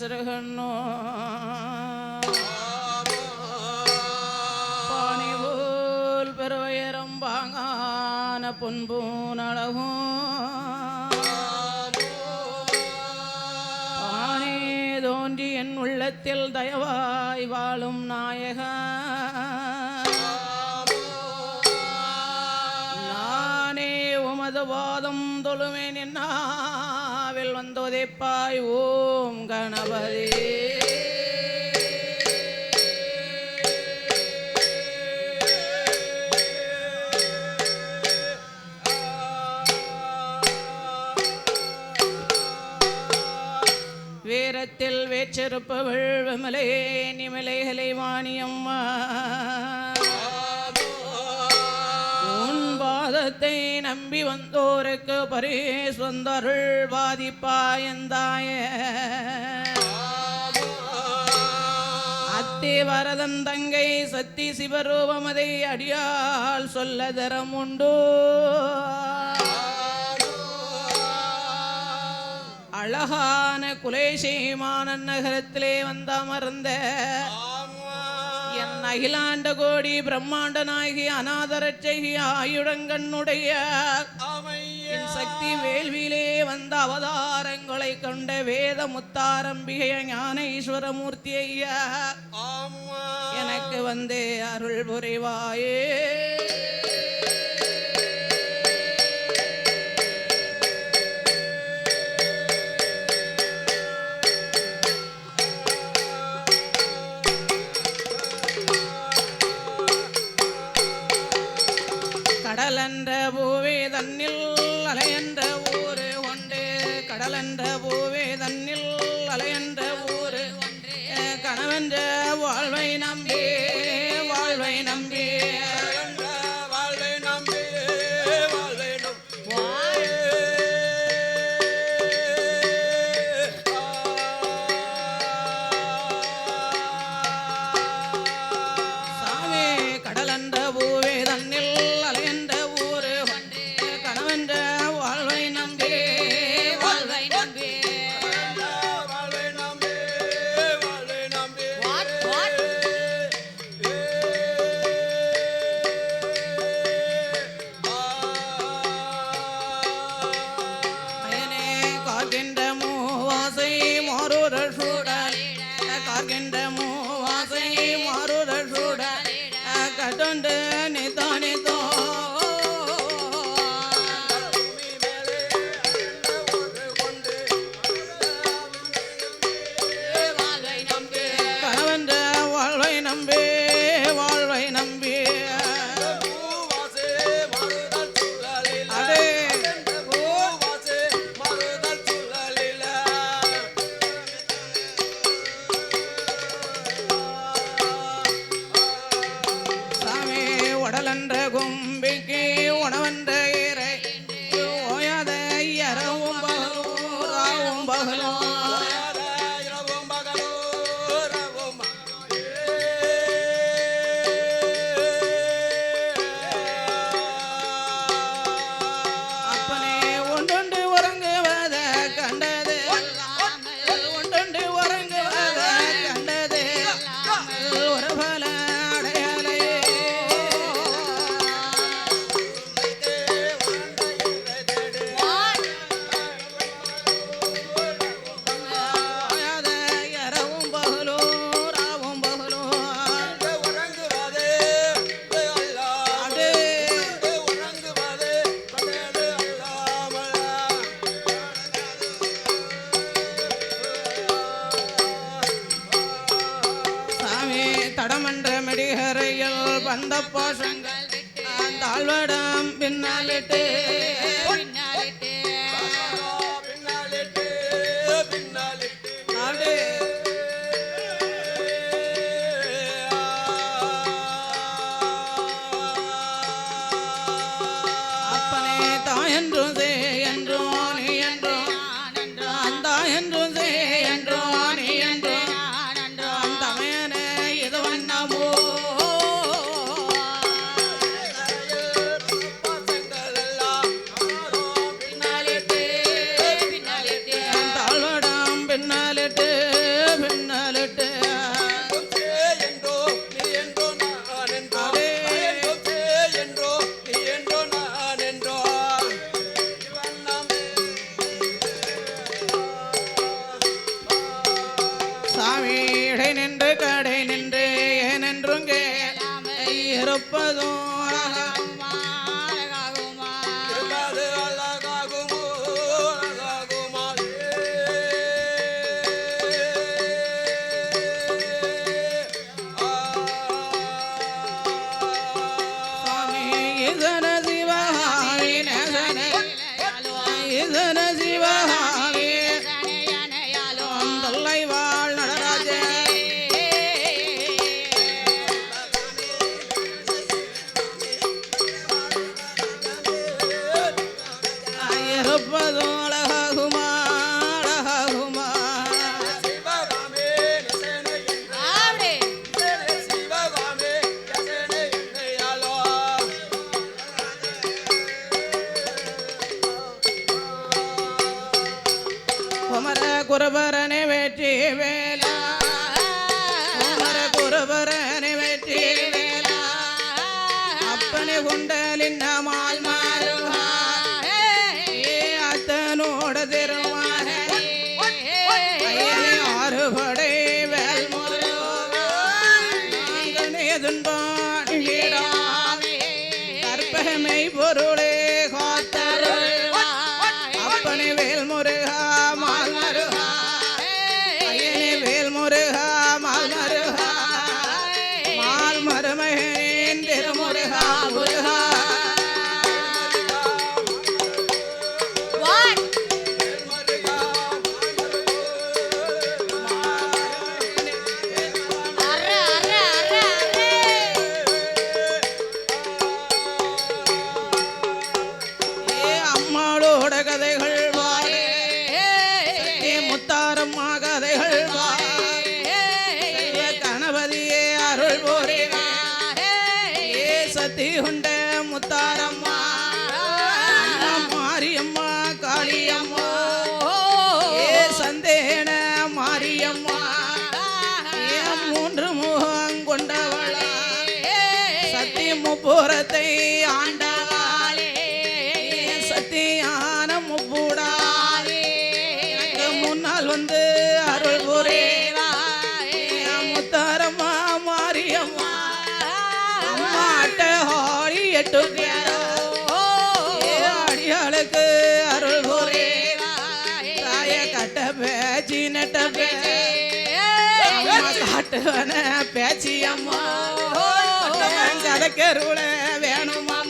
ശരഹണ്ണോ പണിപോൽ പെരുയരം വാങ്ങാന പൊൻപൂനളകോ ആനേ തോന്റി N ഉള്ളത്തിൽ ദയവായി വാളും നായക നാനേ ഉമത് വാദം തൊളുമേൻ എന്നാ வந்தோதேப்பாய் ஓம் கணபதி! வேரத்தில் வேச்செருப்பவள் விமலே நிமலைகளை வாணியம்மா தெய்வத்தை நம்பி வந்தோருக்கு பரே சொந்தருள் வாதிப்பாயந்தாய அத்தே வரதன் தங்கை சத்தி சிவரூபமதை அடியால் சொல்ல தரமுண்டோ அழகான குலேஷேமான நகரத்திலே வந்த அமர்ந்த அகிலாண்ட கோடி பிரம்மாண்ட நாயகி அநாதரட்சகி ஆயுடங்கண்ணுடைய சக்தி வேள்வியிலே வந்த அவதாரங்களை கொண்ட வேத முத்தாரம்பிகைய ஞான ஐயா எனக்கு வந்தே அருள் புரிவாயே. நின்று கடை நின்று ஏனென்றும் கேளாமை இருப்பதும் பேச்சியம்மா சதக்கருள வேணுமா?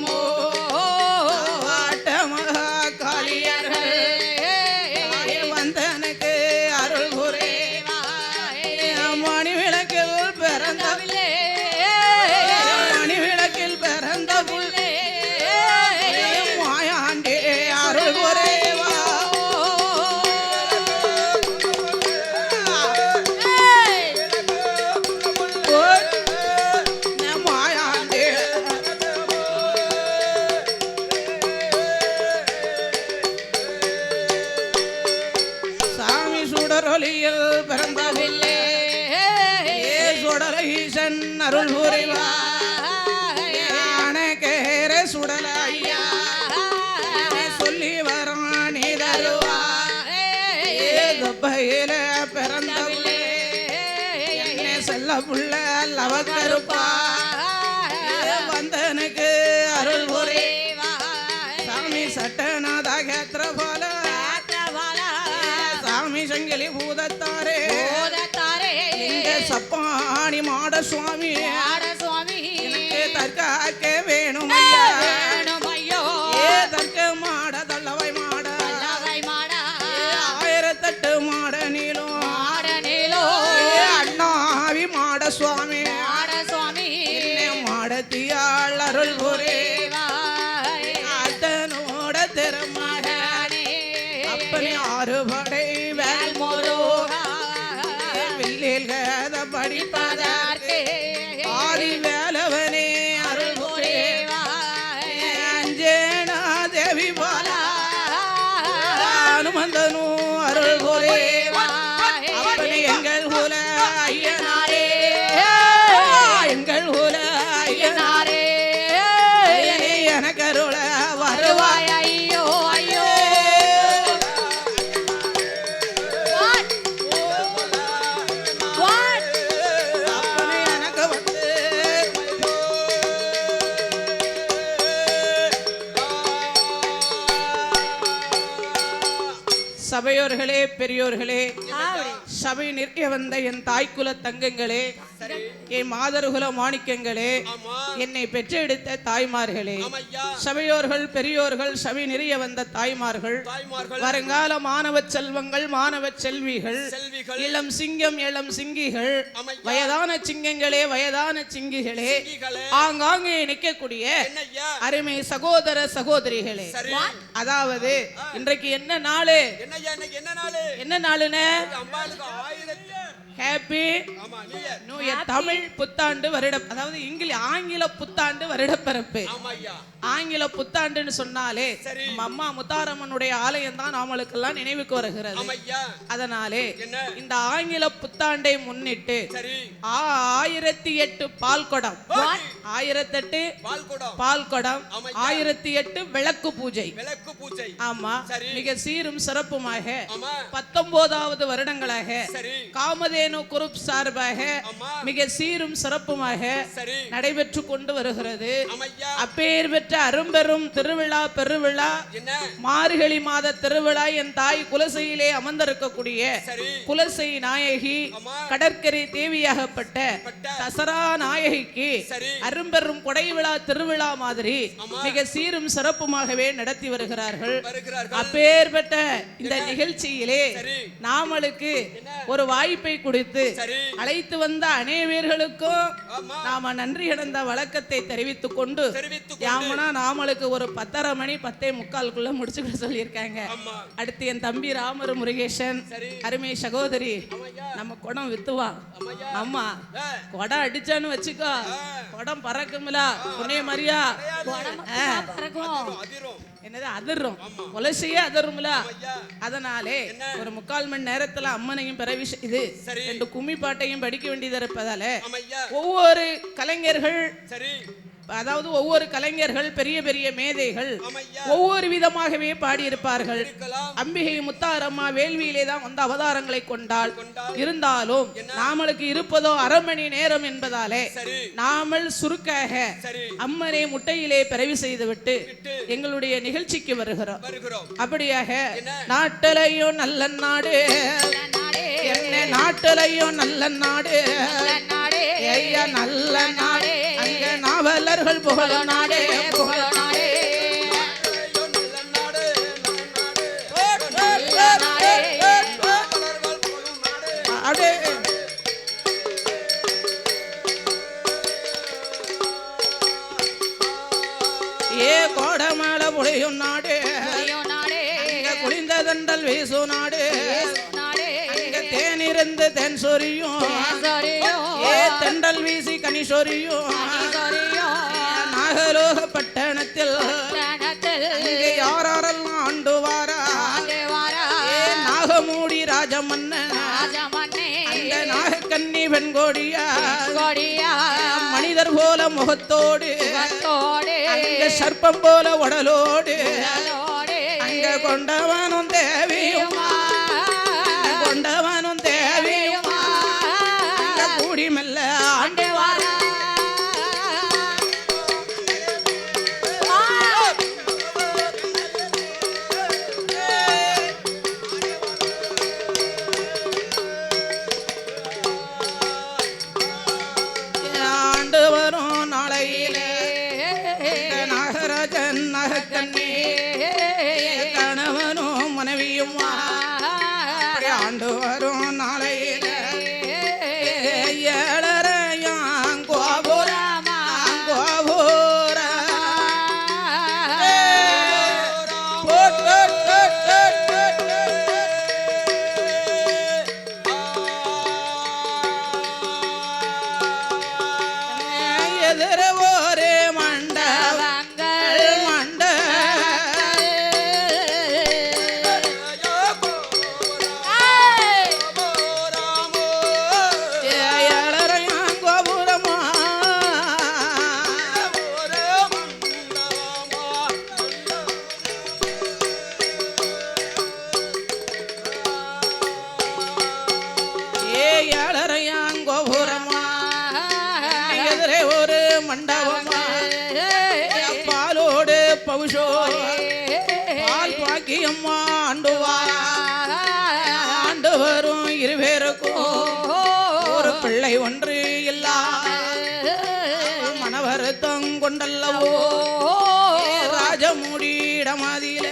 பயில பிறந்த செல்ல புள்ள லவ கருப்பா வந்தனுக்கு அருள் ஒரே சாமி சட்டநாதா கேத்திர போல சாமி சங்கிலி பூதத்தாரே. இந்த சப்பாணி மாட சுவாமி சுவாமி தற்காக்கவே படிப்பதற்கு ஆறி வேலவனே அருள் புரியவா அஞ்சேனா தேவி பாலா. அனுமந்தனு அருள் புரியவா எங்கள் குல ஐயனாரே. எங்கள் குல ஐயனாரே. சபையோர்களே பெரியோர்களே சபை நிற்க வந்த என் தாய்க்குல தங்கங்களே. என் மாதர்குல மாணிக்கங்களே என்னை பெற்றெடுத்த தாய்மார்களே. சபையோர்கள் பெரியோர்கள் சபை நிறைய வந்த தாய்மார்கள். தாய்மார்கள். வருங்கால மாணவ செல்வங்கள் மாணவ செல்விகள். செல்விகள். இளம் சிங்கம் இளம் சிங்கிகள். வயதான சிங்கங்களே வயதான சிங்கிகளே. சிங்கிகளே. ஆங்காங்கே நிற்கக்கூடிய அருமை சகோதர சகோதரிகளே. அதாவது இன்றைக்கு என்ன நாளு? என்ன நாளு? என்ன நாளுன்னு? Happy new. இயர் தமிழ் புத்தாண்டு வருடம் அதாவது இங்கிலீஷ் ஆங்கில புத்தாண்டு வருடப்பிறப்பு. ஆங்கில புத்தாண்டுன்னு சொன்னாலே அம்மா முத்தாரம்மனுடைய ஆலயம் தான் நாமளுக்கெல்லாம் நினைவுக்கு வருகிறது. அதனாலே இந்த ஆங்கில புத்தாண்டை முன்னிட்டு ஆயிரத்தி எட்டு பால் குடம் ஆயிரத்தெட்டு பால் குடம் பால் குடம் ஆமையா. ஆயிரத்தி எட்டு விளக்கு பூஜை. விளக்கு பூஜை. ஆமா. மிக சீரும் சிறப்புமாக பத்தொன்பதாவது வருடங்களாக சரி. காமதேனு குரூப் சார்பாக மிக சீரும் சிறப்புமாக நடைபெற்று கொண்டு வருகிறது. அப்பேர் பெற்ற அரும்பெரும் திருவிழா பெருவிழா மார்கழி மாத திருவிழா என் தாய் குலசையிலே அமர்ந்திருக்கக்கூடிய குலசை நாயகி கடற்கரை தேவியாகப்பட்ட பட்ட தசரா நாயகிக்கு அரும்பெரும் கொடை விழா திருவிழா மாதிரி. மிக சீரும் சிறப்புமாகவே நடத்தி வருகிறார்கள். வருகிறார்கள். அப்பேற்பட்ட இந்த நிகழ்ச்சியிலே நாமளுக்கு ஒரு வாய்ப்பை கொடுத்து அழைத்து வந்த அனைவர்களுக்கும் நாம நன்றி கிடந்த வழக்கத்தை தெரிவித்துக் கொண்டு யாமனா நாமளுக்கு ஒரு பத்தரை மணி பத்தே முக்காலுக்குள்ள முடிச்சுக்கிட சொல்லியிருக்காங்க. அடுத்து என் தம்பி ராமர் முருகேசன் அருமை சகோதரி நம்ம குடம் வித்துவா? ஆமா. குடம் அடிச்சான்னு வச்சுக்கோ. குடம் பறக்கும்ல. புனே மரியா பறக்கும். என்னது அதிர்றோம். கொலசையே அதிர்றோம்ல. ஐயா அதனாலே ஒரு முக்கால் மணி நேரத்துல அம்மனையும் பிறவி இது ரெண்டு கும்மி பாட்டையும் படிக்க வேண்டியது இருப்பதால ஒவ்வொரு கலைஞர்கள் சரி. அதாவது ஒவ்வொரு கலைஞர்கள் பெரிய பெரிய மேதைகள் ஒவ்வொரு விதமாகவே பாடியிருப்பார்கள். அம்பிகை முத்தாரம்மா வேள்வியிலே தான் வந்த அவதாரங்களை கொண்டாள். இருந்தாலும் நாமளுக்கு இருப்பதோ அரை மணி நேரம் என்பதாலே நாமல் சுருக்காக சரி. அம்மனை முட்டையிலே பிறவி செய்துவிட்டு விட்டு. எங்களுடைய நிகழ்ச்சிக்கு வருகிறோம். அப்படியாக? நாட்டிலையும் நல்ல நாடே. என்ன நாட்டிலையும் நல்ல நாடு. ஐயா நல்ல நாடு. அங்க நாவலர்கள் புகழும் நாடே புகழ் நாடே. ஏ கோடமலை புளியும் நாடு. குளிந்த தண்டல் வீசும் நாடு. சொரியும் சரியோ ஏ தெண்டல் வீசி கனி சொரியும் சரியோ நாகலோக பட்டணத்தில் யாரெல்லாம் ஆண்டு வாரா நாகமூடி ராஜமன்னே. நாகக்கன்னி வெண்கோடியா. கொடியா மனிதர் போல முகத்தோடு. சர்ப்பம் போல உடலோடு. அங்க கொண்டவனும் தேவியும் ஆண்டுவார் ஆண்டு வரும் இருவேருக்கும். ஒரு பிள்ளை ஒன்று இல்லாமல் மனவருத்தம் கொண்டல்லவோ. ராஜமுடியிடமதில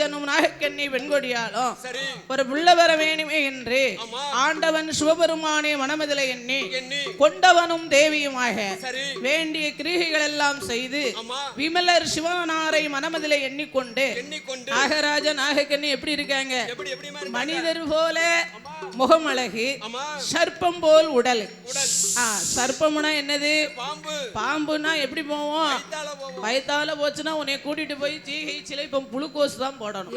நாகராஜனும் நாகக்கண்ணி பெண்கொடியாலும் சரி. ஒரு பிள்ளை வர வேணுமே என்று. ஆண்டவன் சிவபெருமானே மனமதிலை எண்ணி கொண்டவனும் தேவியுமாக வேண்டிய கிரிகைகள் எல்லாம் செய்து விமலர் சிவனாரை மனமதிலை எண்ணிக்கொண்டு நாகராஜ நாகக்கண்ணி எப்படி இருக்காங்க? மனிதர் போல முகமழகு சர்ப்பம் போல் உடல். சர்ப்பம்னா என்னது? பாம்பு. பாம்புனா எப்படி போவோம்? வயத்தால போச்சுன்னா உன்னை கூட்டிட்டு போய் ஜிஹெச்சில் இப்போ புளுக்கோஸ் தான் போடணும்.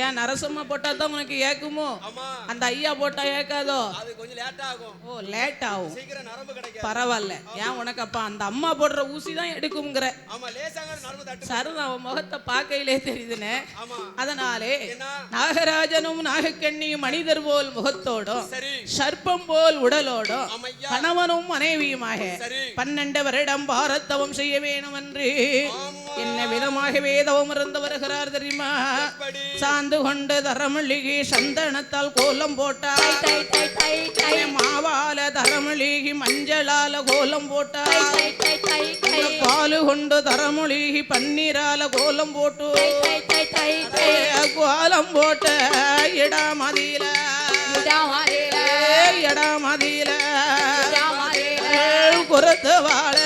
ஏன் நரசம்மா போட்டா தான் உனக்கு ஏக்குமோ? அந்த ஐயா போட்டா ஏக்காதோ? ஓ லேட் ஆகும். பரவாயில்ல. ஏன் உனக்கு அப்ப அந்த அம்மா போடுற ஊசி தான் எடுக்குங்கிற ஆமா லேசாங்க நரம்பு தட்டு சரதா அவன் முகத்தை பார்க்கையிலே தெரியுதுன்னு. அதனாலே நாகராஜனும் நாகக்கண்ணியும் மனிதர் போல் முகத்தோடும் சரி. சர்ப்பம் போல் உடலோடும் கணவனும் மனைவியுமாக பன்னெண்டு வருடம் பாரத்தவம் செய்ய வேணும் என்று என்ன விதமாகவே தவம் இருந்து வருகிறார் தெரியுமா? சாந்து கொண்டு தரமளிகி சந்தனத்தால் கோலம் தை மாவால தரமளிகி மஞ்சளால கோலம் தை பாலு கொண்டு தரமொழிகி பன்னீரால கோலம் போட்டு. கோலம் போட்ட இடமதியில. இதாமரில குறுத்து வாழ.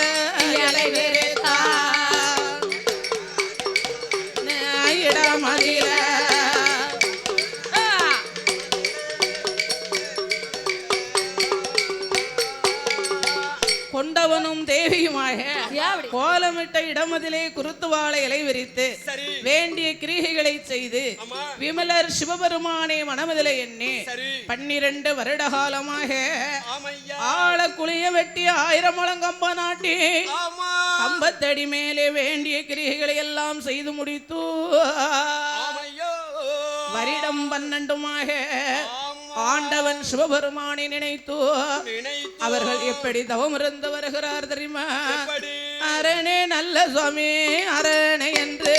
கொண்டவனும் தேவியுமாக? கோலமிட்ட இடமதிலே குருத்து வாழை இலை விரித்து வேண்டிய கிரிகைகளை செய்து விமலர் சிவபெருமானை மனமதிலை எண்ணி பன்னிரண்டு வருட காலமாக ஆழ குளிய வெட்டி ஆயிரம் முழங்கம்ப நாட்டி ஆமா. கம்பத்தடி மேலே வேண்டிய கிரிகைகளை எல்லாம் செய்து முடித்து வருடம் பன்னெண்டுமாக ஆண்டவன் சிவபெருமானை நினைத்து அவர்கள் எப்படி தவம் இருந்து வருகிறார் தெரியுமா? அரணே நல்ல சுவாமி அரணே என்று